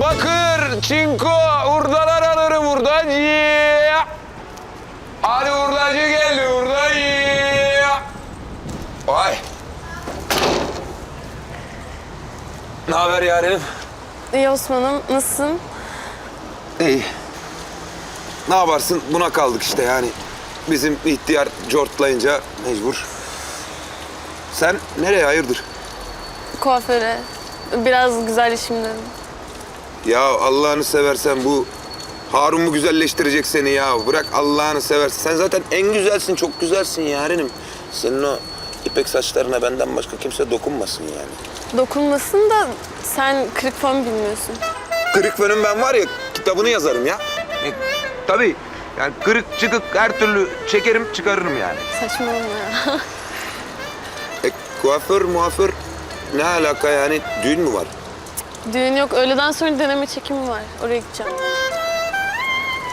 bakır, çinko, hurdalar alırım hurdacı. Hadi hurdacı geldi hurdacı. Vay. Ne haber yarenim? İyi Osman'ım, nasılsın? İyi. Ne yaparsın? Buna kaldık işte yani. Bizim ihtiyar cortlayınca mecbur. Sen nereye hayırdır? Kuaföre. Biraz güzelleşim dedim. Ya Allah'ını seversen bu Harun mu güzelleştirecek seni ya? Bırak Allah'ını seversen. Sen zaten en güzelsin, çok güzelsin yarenim. Senin o ipek saçlarına benden başka kimse dokunmasın yani. Dokunmasın da sen kırık fön bilmiyorsun. Kırık fönüm ben var ya kitabını yazarım ya. E, tabii. Yani kırık çıkık her türlü çekerim çıkarırım yani. Saçmalama ya. E, kuaför muaför ne alaka yani? Düğün mü var? Düğün yok, öğleden sonra deneme çekimi var. Oraya gideceğim.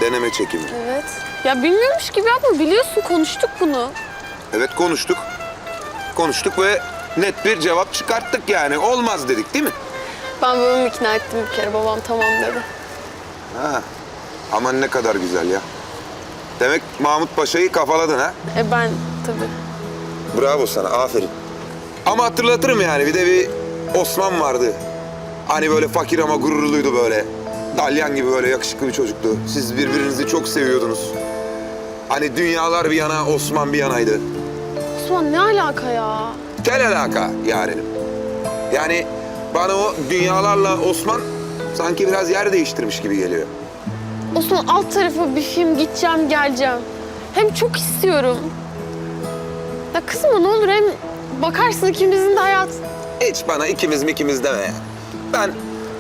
Deneme çekimi. Evet. Ya bilmiyormuş gibi yapma, biliyorsun konuştuk bunu. Evet konuştuk. Konuştuk ve net bir cevap çıkarttık yani. Olmaz dedik değil mi? Ben babamı ikna ettim bir kere, babam tamam dedi. Ha. Aman ne kadar güzel ya. Demek Mahmut Paşa'yı kafaladın ha? E ben tabii. Bravo sana, aferin. Ama hatırlatırım yani bir de bir Osman vardı. Hani böyle fakir ama gururluydu böyle. Dalyan gibi böyle yakışıklı bir çocuktu. Siz birbirinizi çok seviyordunuz. Hani dünyalar bir yana, Osman bir yanaydı. Osman ne alaka ya? Tel alaka yarenim. Yani bana o dünyalarla Osman sanki biraz yer değiştirmiş gibi geliyor. Osman alt tarafı bir film gideceğim geleceğim. Hem çok istiyorum. Ya kızma ne olur hem bakarsın ikimizin de hayat. Hiç bana ikimiz mi ikimiz deme ya. Ben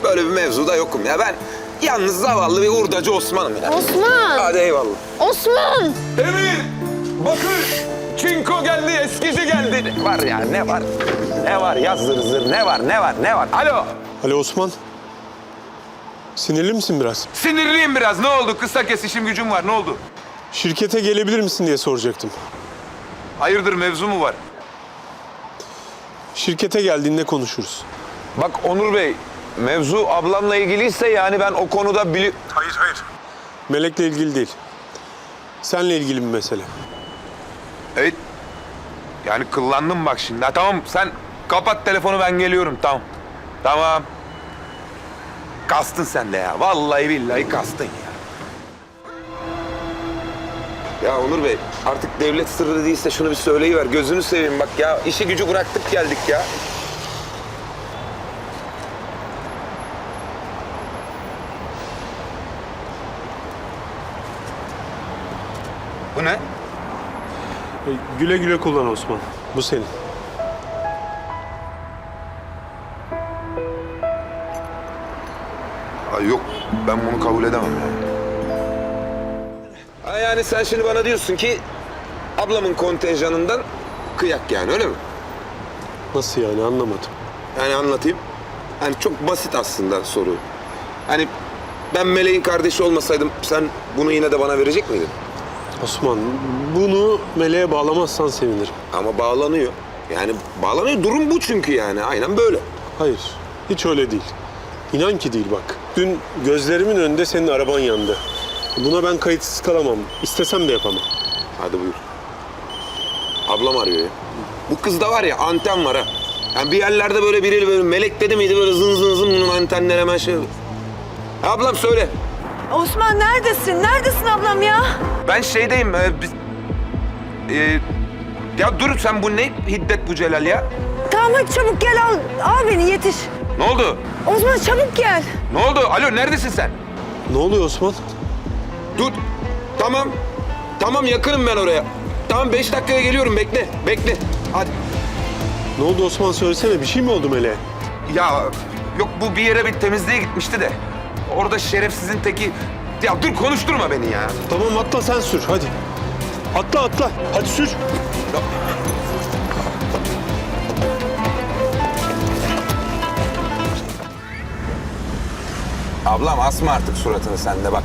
böyle bir mevzuda yokum ya. Ben yalnız zavallı bir hurdacı Osman'ım ya. Osman! Hadi eyvallah. Osman! Emir, bakır, çinko geldi, eskici geldi. Ne var ya, ne var? Ne var ya zır zır, ne var, ne var, ne var? Alo, Alo Osman. Sinirli misin biraz? sinirliyim biraz. Ne oldu? Kısa kes işim gücüm var, ne oldu? Şirkete gelebilir misin diye soracaktım. Hayırdır, mevzu mu var? Şirkete geldiğinde konuşuruz. Bak Onur Bey, mevzu ablamla ilgiliyse yani ben o konuda bili... Hayır, hayır. Melek'le ilgili değil. Seninle ilgili bir mesele. Evet. Yani kıllandım bak şimdi. Ha, tamam sen kapat telefonu ben geliyorum tamam. Tamam. Kastın sen de ya. Vallahi billahi kastın ya. Ya Onur Bey artık devlet sırrı değilse şunu bir söyleyiver. Gözünü seveyim bak ya. işi gücü bıraktık geldik ya. Bu ne? E, güle güle kullan Osman. Bu senin. Ay yok ben bunu kabul edemem ya. Ha yani sen şimdi bana diyorsun ki ablamın kontenjanından kıyak yani öyle mi? Nasıl yani anlamadım. Yani anlatayım. Yani çok basit aslında soru. Hani ben Meleğin kardeşi olmasaydım sen bunu yine de bana verecek miydin? Osman bunu Melek'e bağlamazsan sevinirim. Ama bağlanıyor. Yani bağlanıyor. Durum bu çünkü yani. Aynen böyle. Hayır hiç öyle değil. İnan ki değil bak. Dün gözlerimin önünde senin araban yandı. Buna ben kayıtsız kalamam. İstesem de yapamam. Hadi buyur. Ablam arıyor ya. Bu kızda var ya anten var ha. Yani bir yerlerde böyle biriyle böyle melek dedi miydi böyle zın zın zın bunun antenleri hemen şey. Ablam söyle. Osman neredesin? Neredesin ablam ya? Ben şeydeyim. E, biz, e, ya dur sen bu ne hiddet bu Celal ya? Tamam hadi çabuk gel al. Al beni yetiş. Ne oldu? Osman çabuk gel. Ne oldu? Alo neredesin sen? Ne oluyor Osman? Dur. Tamam. Tamam yakınım ben oraya. Tamam beş dakikaya geliyorum bekle. Bekle. Hadi. Ne oldu Osman söylesene bir şey mi oldu Melek'e? Ya yok bu bir yere bir temizliğe gitmişti de. Orada şerefsizin teki... Ya dur konuşturma beni ya. Tamam atla sen sür hadi. Atla atla hadi sür. Ablam asma artık suratını sen de bak.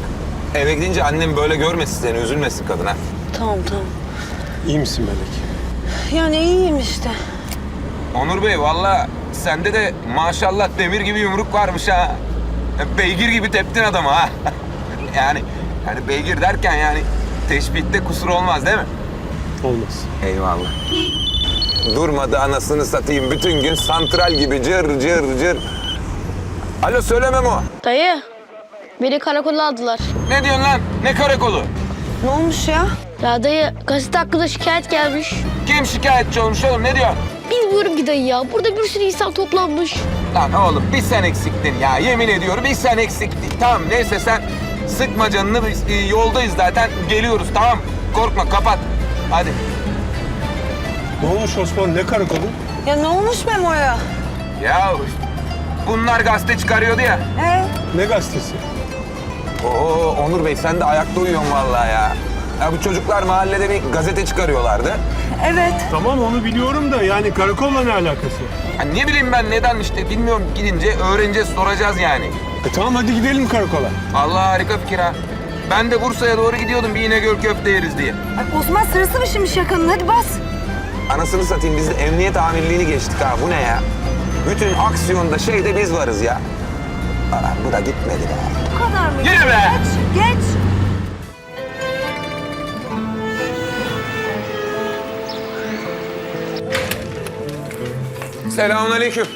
Eve gidince annem böyle görmesin seni, üzülmesin kadına. Tamam tamam. İyi misin Melek? Yani iyiyim işte. Onur Bey valla sende de maşallah demir gibi yumruk varmış ha. Beygir gibi teptin adamı ha. yani yani beygir derken yani teşbihte kusur olmaz değil mi? Olmaz. Eyvallah. Durmadı anasını satayım. Bütün gün santral gibi cır cır cır. Alo söylemem o. Dayı, beni karakola aldılar. Ne diyorsun lan? Ne karakolu? Ne olmuş ya? Ya dayı, gazete hakkında şikayet gelmiş. Kim şikayetçi olmuş oğlum ne diyor? Bilmiyorum ki dayı ya. Burada bir sürü insan toplanmış. Lan oğlum bir sen eksiktin ya. Yemin ediyorum bir sen eksiktin. Tamam neyse sen sıkma canını. Biz, e, yoldayız zaten. Geliyoruz tamam. Korkma kapat. Hadi. Ne olmuş Osman? Ne karakolu? Ya ne olmuş Memo'ya? Ya bunlar gazete çıkarıyordu ya. He? Ne gazetesi? Oo Onur Bey sen de ayakta uyuyorsun vallahi ya. Ya bu çocuklar mahallede bir gazete çıkarıyorlardı. Evet. Tamam onu biliyorum da yani karakolla ne alakası? Ya ne bileyim ben neden işte bilmiyorum gidince öğreneceğiz soracağız yani. E tamam hadi gidelim karakola. Allah harika fikir ha. Ben de Bursa'ya doğru gidiyordum bir İnegöl köfte yeriz diye. Ay Osman sırası mı şimdi şakanın? Hadi bas. Anasını satayım biz de emniyet amirliğini geçtik ha bu ne ya? Bütün aksiyonda şeyde biz varız ya. Aa, bu da gitmedi be. Bu kadar mı? Yürü be! Geç, geç. Selamünaleyküm.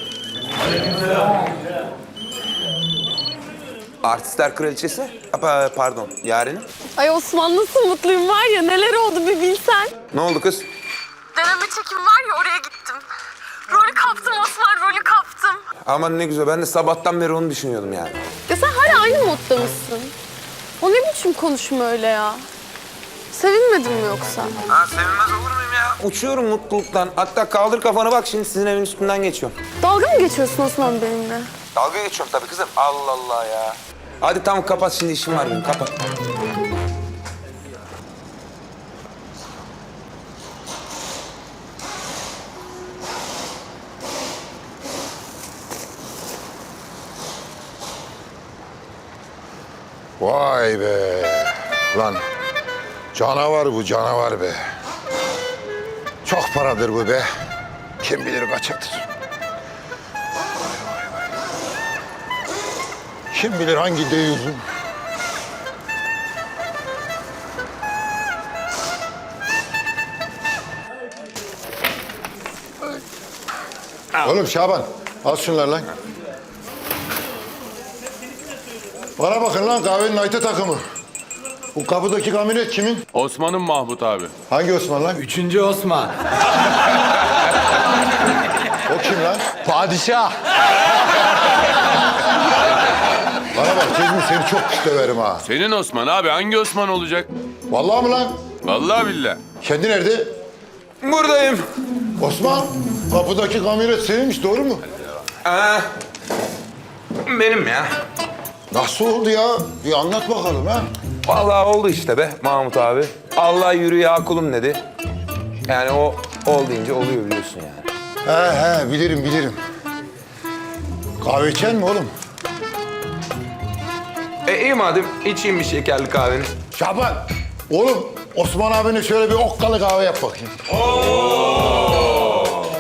Artistler kraliçesi? Apa, pardon, Yaren'in. Ay Osman nasıl mutluyum var ya neler oldu bir bilsen. Ne oldu kız? Deneme çekim var ya oraya gittim. Rolü kaptım Osman rolü kaptım. Aman ne güzel, ben de sabahtan beri onu düşünüyordum yani. Ya sen hala aynı modda mısın? O ne biçim konuşma öyle ya? Sevinmedin mi yoksa? Ha sevinmez olur muyum ya? Uçuyorum mutluluktan. Hatta kaldır kafanı bak şimdi sizin evin üstünden geçiyorum. Dalga mı geçiyorsun Osman benimle? Dalga geçiyorum tabii kızım. Allah Allah ya. Hadi tamam kapat şimdi işim var benim kapat. Vay be. Lan canavar bu canavar be. Çok paradır bu be. Kim bilir vay. Kim bilir hangi deyuzun. Oğlum Şaban al şunları lan. Bana bakın lan kahvenin ayta takımı. Bu kapıdaki kamyonet kimin? Osman'ın Mahmut abi. Hangi Osman lan? Üçüncü Osman. O kim lan? Padişah. Bana bak Cezmi seni çok pis döverim ha. Senin Osman abi hangi Osman olacak? Vallahi mı lan? Vallahi billah. Kendi nerede? Buradayım. Osman, kapıdaki kamyonet seninmiş doğru mu? Aa, benim ya. Nasıl oldu ya? Bir anlat bakalım ha. Vallahi oldu işte be Mahmut abi. Allah yürü ya kulum dedi. Yani o ol deyince oluyor biliyorsun yani. He he bilirim bilirim. Kahve içen mi oğlum? E iyi madem içeyim bir şekerli kahveni. Şaban, oğlum Osman abine şöyle bir okkalı kahve yap bakayım.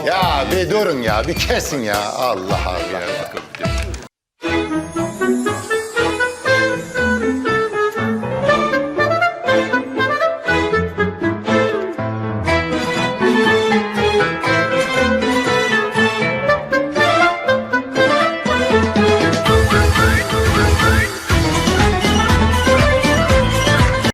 Ya bir durun ya, bir kesin ya. Allah Allah.